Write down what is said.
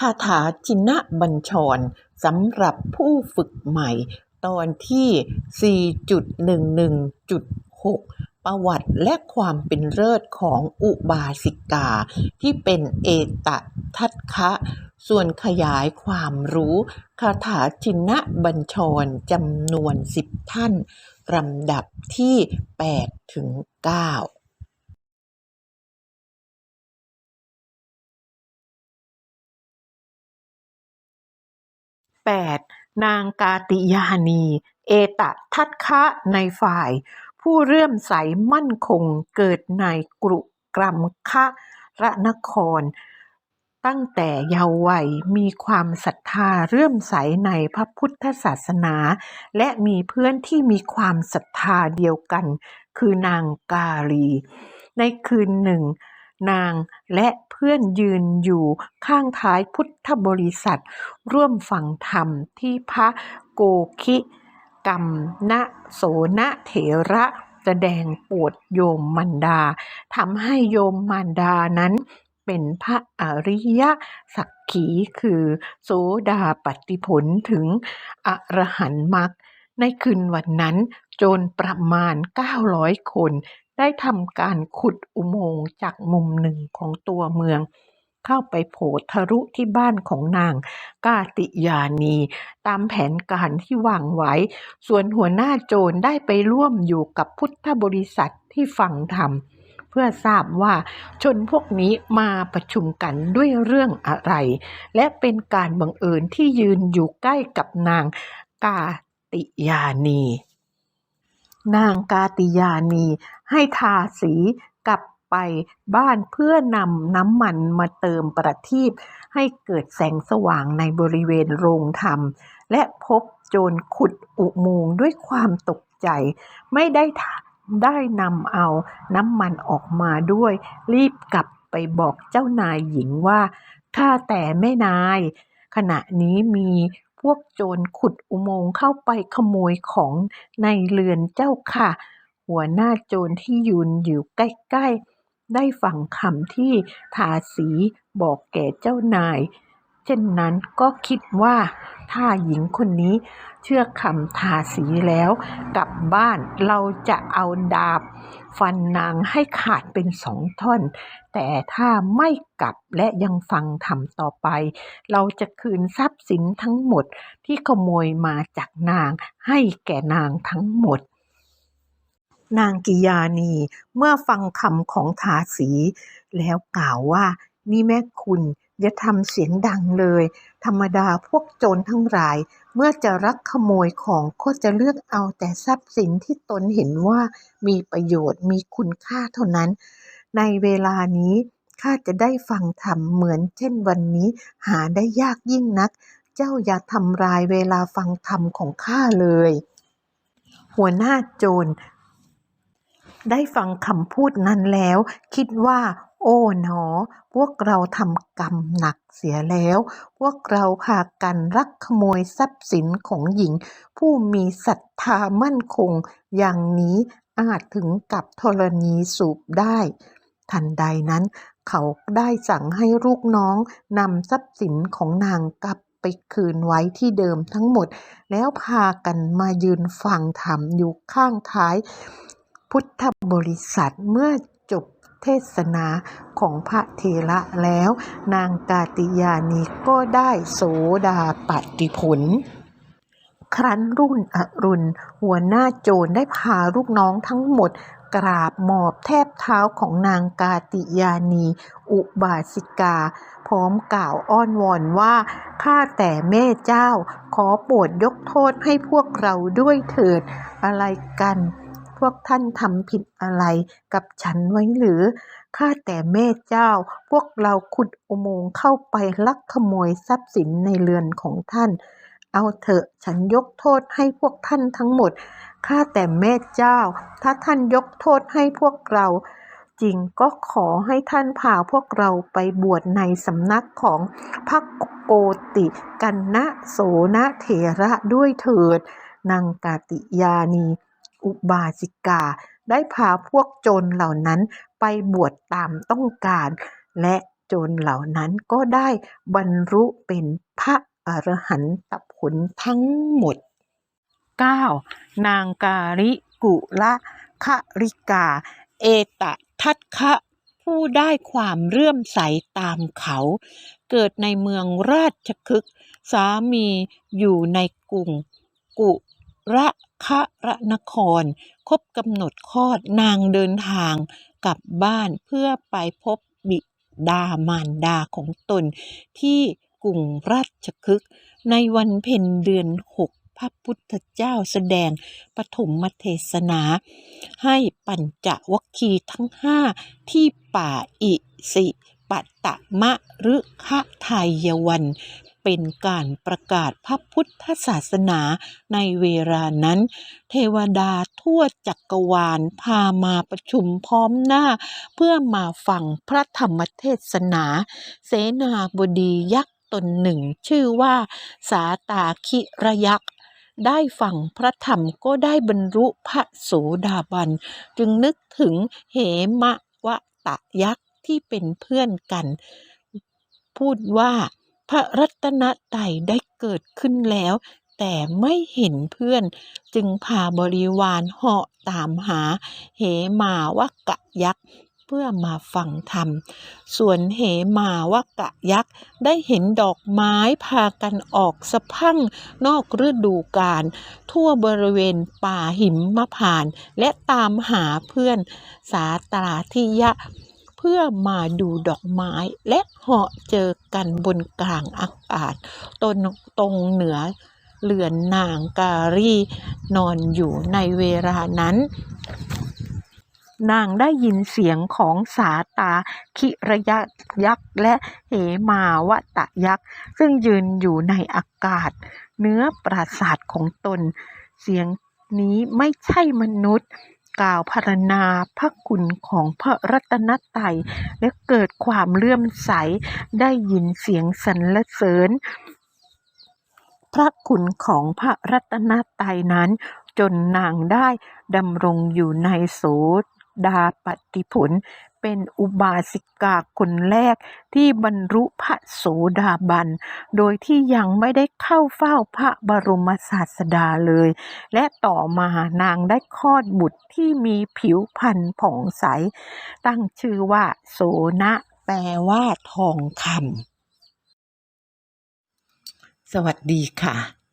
คาถาชินะบัญชรสำหรับผู้ฝึกใหม่ ตอนที่ 4.11.6 ประวัติและความเป็นเลิศของอุบาสิกา ที่เป็นเอตทัคคะส่วนขยายความรู้คาถาชินะบัญชรจำนวนสิบท่านลำดับที่ 8 ถึง 9 8. นางกาติยานี เอตทัคคะในฝ่าย ผู้เรื่มใสมั่นคงเกิดในกรุกรัมคะระนคร ตั้งแต่เยาว์วัยมีความศรัทธาเรื่มใสในพระพุทธศาสนา และมีเพื่อนที่มีความศรัทธาเดียวกัน คือนางกาลี ในคืนหนึ่ง นางและเพื่อนยืนอยู่ข้างท้ายพุทธบริษัท ร่วมฟังธรรมที่พระโกคิกัมนะโสนเถระแสดงปรดโยมมันดาทำให้โยมมันดานั้นเป็นพระอริยสักขีคือโสดาปัตติผลถึงอรหันต์มรรคในคืนวันนั้น โจรประมาณ 900 คน ได้ทำการขุดอุโมงค์จากมุมหนึ่งของตัวเมือง เข้าไปโผทะลุที่บ้านของนางกาติยานี ตามแผนการที่วางไว้ ส่วนหัวหน้าโจรได้ไปร่วมอยู่กับพุทธบริษัทที่ฟังธรรมเพื่อทราบว่าชนพวกนี้มาประชุมกันด้วยเรื่องอะไร และเป็นการบังเอิญที่ยืนอยู่ใกล้กับนางกาติยานี นางกาติยานีให้ทาสีกลับไปบ้านเพื่อนำน้ำมันมาเติมประทีปให้เกิดแสงสว่างในบริเวณโรงธรรม และพบโจรขุดอุโมงค์ด้วยความตกใจ ไม่ได้ได้นำเอาน้ำมันออกมาด้วย รีบกลับไปบอกเจ้านายหญิงว่าข้าแต่แม่นาย ขณะนี้มี วกโจรขุดอุโมงค์เข้าไปขโมยของในเรือนเจ้าค่ะ หัวหน้าโจรที่ยืนอยู่ใกล้ ๆ ได้ฟังคำที่ทาสีบอกแก่เจ้านาย เช่นนั้นก็คิดว่าถ้าหญิงคนนี้เชื่อคำทาสีแล้วกลับบ้านเราจะเอาดาบ ฟันนางให้ขาดเป็นสองท่อน แต่ถ้าไม่กลับและยังฟังธรรมต่อไป เราจะคืนทรัพย์สินทั้งหมดที่ขโมยมาจากนางให้แก่นางทั้งหมดนางกิยานีเมื่อฟังคำของทาสี แล้วกล่าวว่านี่แม่คุณ อย่าทำเสียงดังเลย ธรรมดาพวกโจรทั้งหลาย เมื่อจะรักขโมยของก็จะเลือกเอาแต่ทรัพย์สินที่ตนเห็นว่ามีประโยชน์มีคุณค่าเท่านั้น ในเวลานี้ข้าจะได้ฟังธรรมเหมือนเช่นวันนี้หาได้ยากยิ่งนัก เจ้าอย่าทำลายเวลาฟังธรรมของข้าเลย หัวหน้าโจรได้ฟังคำพูดนั้นแล้ว คิดว่า โอ้หนอ พวกเราทำกรรมหนักเสียแล้ว พวกเราพากันรักขโมยทรัพย์สินของหญิง ผู้มีศรัทธามั่นคง อย่างนี้อาจถึงกับธรณีสูบได้ ทันใดนั้น เขาได้สั่งให้ลูกน้องนำทรัพย์สินของนางกลับไปคืนไว้ที่เดิมทั้งหมด แล้วพากันมายืนฟังธรรมอยู่ข้างท้าย พุทธบริษัทเมื่อ เทศนาของพระเทระแล้ว นางกาติยานีก็ได้โสดาปัตติผล ครั้นรุ่นอรุณ หัวหน้าโจรได้พาลูกน้องทั้งหมดกราบหมอบแทบเท้าของนางกาติยานี อุบาสิกา พร้อมกล่าวอ้อนวอนว่า ข้าแต่แม่เจ้า ขอโปรดยกโทษให้พวกเราด้วยเถิด อะไรกัน วกท่านทำผิดอะไรกับฉันไว้หรือ ข้าแต่แม่เจ้า พวกเราขุดอุโมงค์เข้าไปลักขโมยทรัพย์สินในเรือนของท่าน เอาเถอะฉันยกโทษให้พวกท่านทั้งหมด ข้าแต่แม่เจ้า ถ้าท่านยกโทษให้พวกเรา จริงก็ขอให้ท่านพาพวกเราไปบวชในสำนักของพระโกติกันนะโสนะเถระด้วยเถิดนางกาติยานี อุบาสิกา ได้พาพวกโจรเหล่านั้นไปบวชตามต้องการ และโจรเหล่านั้นก็ได้บรรลุเป็นพระอรหันตผลทั้งหมด 9. นางการิกุละคริกา เอตทัตคะ ผู้ได้ความเลื่อมใสตามเขา เกิดในเมืองราชคฤห์สามีอยู่ในกรุงกุระ คะระนคร ครบกำหนดคลอดนางเดินทางกลับบ้านเพื่อไปพบบิดามารดาของตน ที่กรุงราชคฤห์ในวันเพ็ญเดือนหกพระพุทธเจ้าแสดงปฐมเทศนา ให้ปัญจวัคคีย์ทั้งห้าที่ป่าอิสิ ปตะมะฤคทายวัน เป็นการประกาศพระพุทธศาสนาในเวลานั้น เทวดาทั่วจักรวาลพามาประชุมพร้อมหน้า เพื่อมาฟังพระธรรมเทศนา เสนาบดียักษ์ตนหนึ่ง ชื่อว่าสาตาคิระยักษ์ได้ฟังพระธรรมก็ได้บรรลุพระโสดาบัน จึงนึกถึงเหมะวะตะยักษ์ ที่เป็นเพื่อนกัน พูดว่าพระรัตนตรัยได้เกิดขึ้นแล้ว แต่ไม่เห็นเพื่อน จึงพาบริวารเหาะตามหา เหมาวะกะยักษ์เพื่อมาฟังธรรม ส่วนเหมาวะกะยักษ์ได้เห็นดอกไม้พากันออกสะพั่งนอกฤดูกาลทั่วบริเวณป่าหิมมะพาน และตามหาเพื่อนสาตราทิยะ พื่อมาดูดอกไม้และเหาะเจอกันบนกลางอากาศตนตรงเหนือเรือนนางการีนอนอยู่ในเวลานั้น นางได้ยินเสียงของสาตาคิระยะยักษ์และเหมาวะตะยักษ์ซึ่งยืนอยู่ในอากาศเนื้อปราสาทของตน เสียงนี้ไม่ใช่มนุษย์ กล่าวพรรณนาพระคุณของพระรัตนตรัยและเกิดความเลื่อมใสได้ยินเสียงสรรเสริญ พระคุณของพระรัตนตรัยนั้น จนนางได้ดำรงอยู่ในโสดาปฏิผล เป็นอุบาสิกาคนแรกที่บรรลุพระโสดาบัน โดยที่ยังไม่ได้เข้าเฝ้าพระบรมศาสดาเลย และต่อมานางได้คลอดบุตรที่มีผิวพรรณผ่องใส ตั้งชื่อว่าโสนะแปลว่าทองคำสวัสดีค่ะ